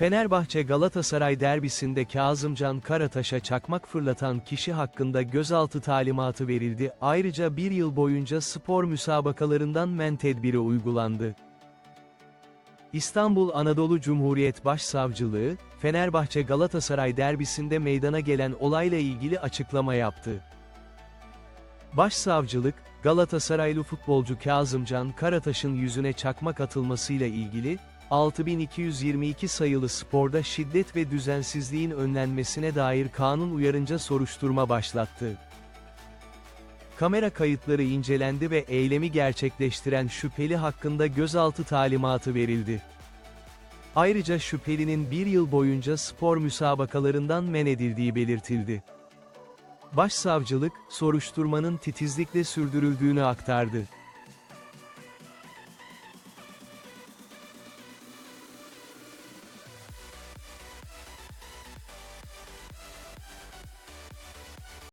Fenerbahçe Galatasaray derbisinde Kazımcan Karataş'a çakmak fırlatan kişi hakkında gözaltı talimatı verildi. Ayrıca bir yıl boyunca spor müsabakalarından men tedbiri uygulandı. İstanbul Anadolu Cumhuriyet Başsavcılığı, Fenerbahçe Galatasaray derbisinde meydana gelen olayla ilgili açıklama yaptı. Başsavcılık, Galatasaraylı futbolcu Kazımcan Karataş'ın yüzüne çakmak atılmasıyla ilgili, 6222 sayılı sporda şiddet ve düzensizliğin önlenmesine dair kanun uyarınca soruşturma başlattı. Kamera kayıtları incelendi ve eylemi gerçekleştiren şüpheli hakkında gözaltı talimatı verildi. Ayrıca şüphelinin bir yıl boyunca spor müsabakalarından men edildiği belirtildi. Başsavcılık, soruşturmanın titizlikle sürdürüldüğünü aktardı.